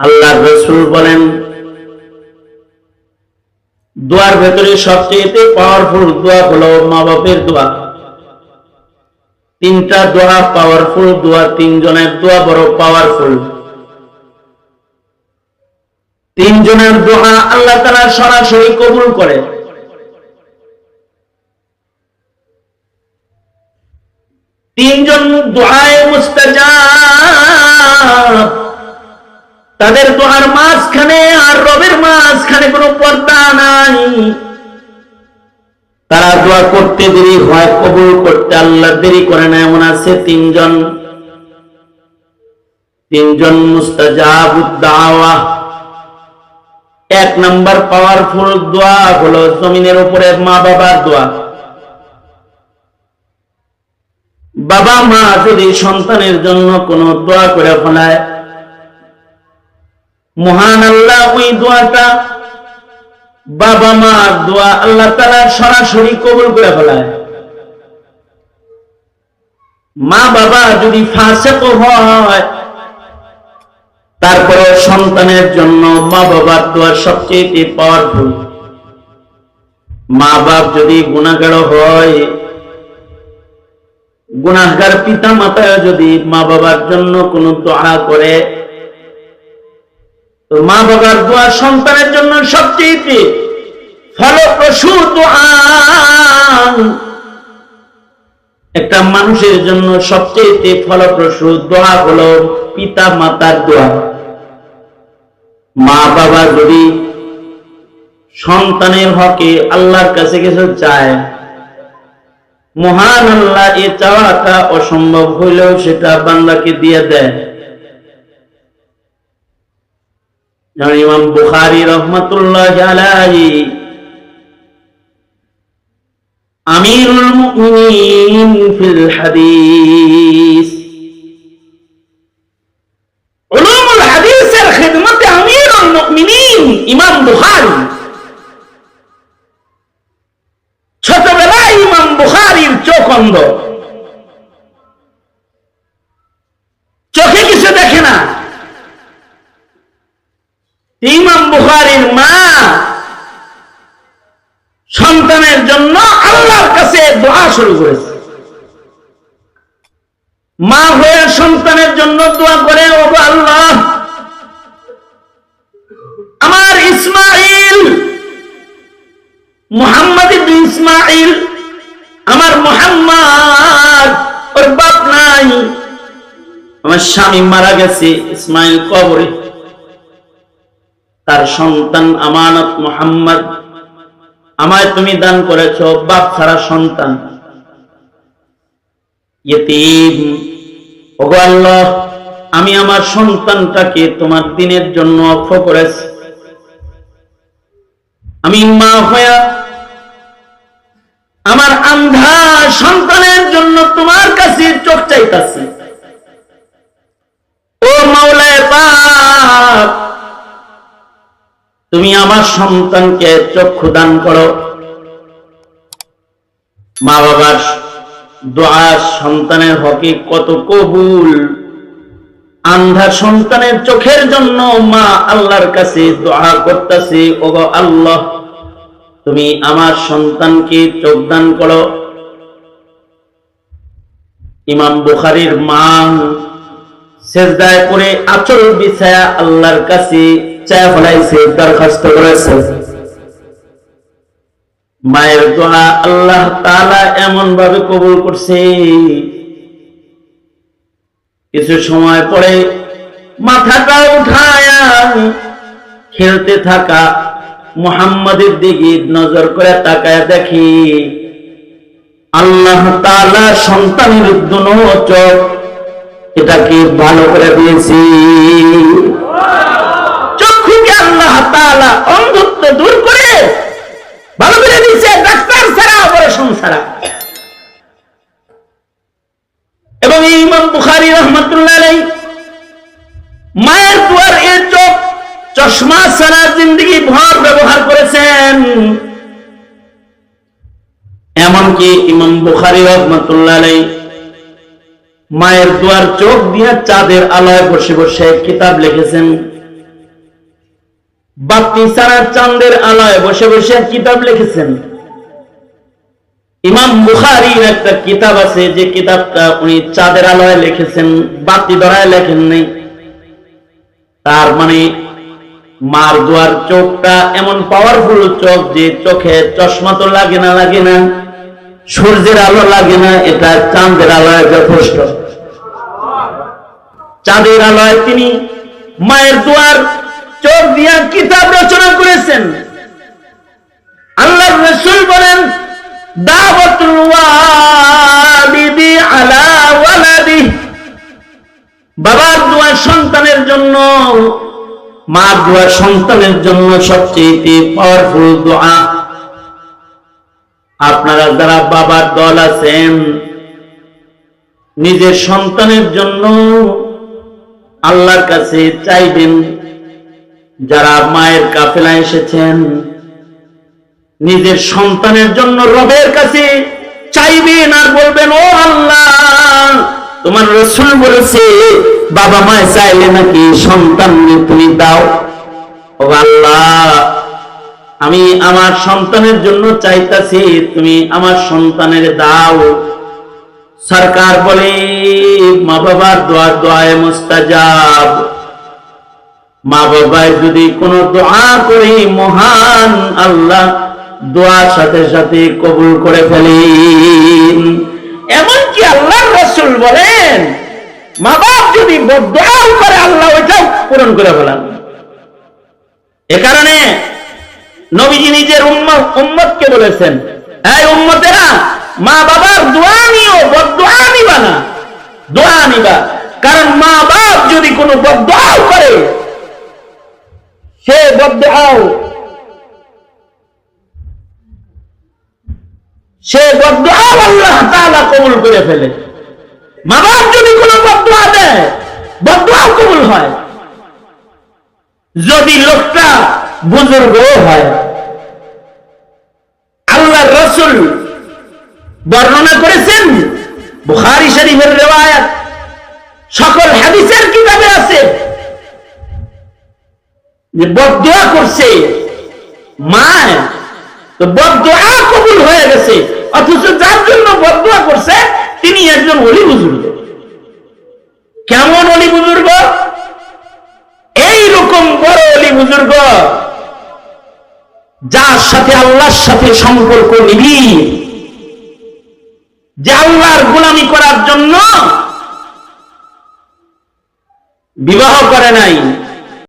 আল্লাহ রসুল বলেন, দোয়ার ভেতরে সবচেয়ে পাওয়ারফুল দোয়া হলো মা বাপের দোয়া। তিনটা দোয়া পাওয়ারফুল দোয়া, তিনজনের দোয়া বড় পাওয়ারফুল তিনজনের দোয়া আল্লাহ তারা সরাসরি কবুল করে। তিনজন দোয়ায় মুস্তাজাব। তাদের দোয়ার মাঝখানে আর রবের মাঝখানে কোনো পর্দা নাই। তারা দোয়া করতে দেরি হয়, কবুল করতে আল্লাহ দেরি করে না, এমন আছে তিনজন। তিনজন মুস্তাজাবুদ্দাওয়া এক নাম্বার পাওয়ারফুল দোয়া হলো জমিনের উপরে মা বাবার দোয়া। বাবা মা যদি সন্তানের জন্য কোনো দোয়া করে ফেলায়, মহান আল্লাহ ওই দোয়াটা বাবা মা দোয়া আল্লাহ তারা সরাসরি কবুল করে ফেলায়। মা বাবা যদি ফাঁসেক হয় তারপরে সন্তানের জন্য মা বাবার দোয়া সবচেয়ে পাওয়ারফুল মা বাপ যদি গুণাগার হয় গুণাগার পিতা মাতা যদি মা বাবার জন্য কোনো দোয়া করে, তো মা বাবার দোয়া সন্তানের জন্য সবচেয়ে ফলপ্রসূ দোয়া। একটা মানুষের জন্য সবচেয়ে ফলপ্রসূ দোয়া হলো পিতা মাতার দোয়া। মা বাবা যদি সন্তানের হকে আল্লাহর কাছে কিছু চায়, মহান আল্লাহ এ চাওয়াটা অসম্ভব হইলেও সেটা বান্দাকে দিয়ে দেয়। ইমাম বুখারি রহমতুল্লাহ আলাইহি আমিরুল মুমিনিন ফিল হাদিস উলুমুল হাদিসের খিদমতে আমিরুল মুমিনিন ইমাম বুখারী ছোটবেলায় ইমাম বুখারীর চোখ অন্ধ চোখে কিছু দেখে না ইমাম মা সন্তানের জন্য আল্লাহর কাছে দোয়া শুরু করেছে। মা হয়ে সন্তানের জন্য দোয়া করে ও আল্লাহ, আমার ইসমাইল মোহাম্মদ ইসমাইল আমার মোহাম্মদ, ওর বাপ নাই। আমার স্বামী মারা গেছে ইসমাইল কবরে। তার সন্তান আমানত মোহাম্মদ। আমায় তুমি দান করেছ, বাপ ছাড়া সন্তান। আমি আমার সন্তানটাকে তোমার দিনের জন্য অক্ষ করেছি। আমি মা হইয়া আমার আন্ধা সন্তানের জন্য তোমার কাছে চোখ চাইতাছি। তুমি আমার সন্তানকে চক্ষু দান করো। মা বাবার দোয়া সন্তানের হকে কত কবুল। আন্ধা সন্তানের চোখের জন্য মা আল্লাহর কাছে দোয়া করতেছে ও গো আল্লাহ, তুমি আমার সন্তানকে চোখ দান করো। ইমাম বুখারির মা সেজদায় করে আচল বিছায়া আল্লাহর কাছে চায় ফলাইছে দরখাস্ত করেছে। মায়ের দোয়া আল্লাহ তাআলা এমন ভাবে কবুল করছে। কিছু সময় পরে মাথাটা খেলতে থাকা মুহাম্মাদের দিকে নজর করে তাকায় দেখি আল্লাহ তাআলা সন্তানের দুনো চোখ এটাকে ভালো করে দিয়েছি। তাআলা অন্ধত্ব দূর করে ভালো করে দিয়েছে, ডাক্তার ছাড়া, অপারেশন ছাড়া। এবং ইমাম বুখারী রহমতুল্লাহ মায়ের দুয়ার চোখ চশমা জিন্দগি ভর ব্যবহার করেছেন। এমনকি ইমাম বুখারি রহমতুল্লাহ মায়ের দুয়ার চোখ দিয়ে চাঁদের আলোয় বসে বসে কিতাব লিখেছেন বাতি সারা চাঁদের আলোয় বসে বসে কিতাব লিখেছেন। ইমাম বুখারির একটা কিতাব আছে, যে কিতাবটা উনি চাঁদের আলোয় লিখেছেন বাতি ধরায় লেখেন নাই। তার মানে মার দুয়ার চোখটা এমন পাওয়ারফুল চোখ যে চোখে চশমা তো লাগে না লাগে না, সূর্যের আলো লাগে না, এটা চাঁদের আলোয় যথেষ্ট। চাঁদের আলোয় তিনি মায়ের দুয়ার চোখ দিয়া কিতাব রচনা করেছেন। আল্লাহ রসুল বলেন বাবার দোয়া সন্তানের জন্য দোয়া সন্তানের জন্য সবচেয়ে পাওয়ারফুল দোয়া। আপনারা যারা বাবার দল আছেন, নিজের সন্তানের জন্য আল্লাহর কাছে চাইবেন যারা মায়ের কাফেলা এসেছেন, নিজের সন্তানের জন্য রবের কাছে চাইবেন আর বলবেন, ও আল্লাহ, তোমার রসুল বলেছে, বাবা মায় চাইলে নাকি সন্তান তুমি দাও ও আল্লাহ, আমি আমার সন্তানের জন্য চাইতাছি, তুমি আমার সন্তানের দাও। সরকার বলে, মা বাবার দোয়া, দোয়ায় মুস্তাজাব। মা বাবায় যদি কোনো দোয়া করে, মহান আল্লাহ দোয়ার সাথে সাথে কবুল করে ফেলেন। এমনকি আল্লাহর রসুল বলেন, মা বাপ যদি করে, আল্লাহ ওইটাও পূরণ করে ফেলান। এ কারণে নবীজি নিজের উম্মত, উম্মতকে বলেছেন, এই উম্মতেরা, মা বাবার দোয়া নিও বদোয়া নিবা না। দোয়া নিবা। কারণ মা বাপ যদি কোনো বদোয়াও করে সে বদোয়াও সে বদোয়াও আল্লাহ তাআলা কবুল করে ফেলে। মা যদি কোনো বদোয়া দেয় বদোয়াও কবুল হয়। যদি লোকটা বুজুর্গ হয় আল্লাহ রসুল বর্ণনা করেছেন, বুখারি শরীফের রেওয়ায়াত, সকল হাদিসের কিতাবে আছে। যে বদোয়া করছে মায় তো বদোয়া কবুল হয়ে গেছে। অথচ যার জন্য বদোয়া করছে, তিনি একজন অলি বুজুর্গ। কেমন অলি বুজুর্গ? এইরকম বড় অলি বুজুর্গ, যার সাথে আল্লাহর সাথে সম্পর্ক নিবি যে আল্লাহর গোলামি করার জন্য বিবাহ করে নাই।